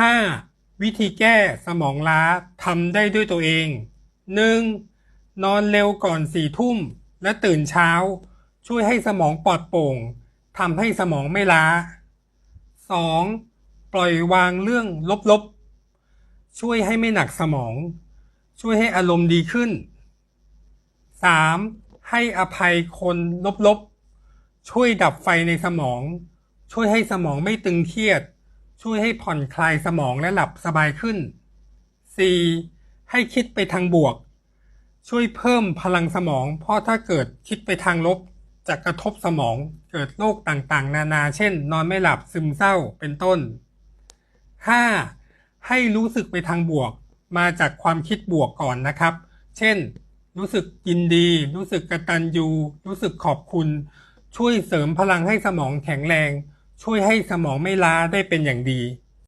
5. วิธีแก้สมองล้าทำได้ด้วยตัวเอง 1. นอนเร็วก่อนสี่ทุ่ม และตื่นเช้า ช่วยให้สมองปลอดโปร่งทำให้สมองไม่ล้า 2. ปล่อยวางเรื่องลบๆ ช่วยให้ไม่หนักสมอง ช่วยให้อารมณ์ดีขึ้น 3. ให้อภัยคนลบๆ ช่วยดับไฟในสมอง ช่วยให้สมองไม่ตึงเครียด ช่วยให้ผ่อนคลายสมองและหลับสบายขึ้น 4. ให้คิดไปทางบวก ช่วยเพิ่มพลังสมอง เพราะถ้าเกิดคิดไปทางลบจะกระทบสมองเกิดโรคต่างๆ นานาเช่น นอนไม่หลับซึมเศร้าเป็นต้น 5. ให้รู้สึกไปทางบวก มาจากความคิดบวกก่อนนะครับ เช่น รู้สึกยินดี รู้สึกกระตัญญูรู้สึกขอบคุณ ช่วยเสริมพลังให้สมองแข็งแรง ช่วยให้สมองไม่ล้าได้เป็นอย่างดี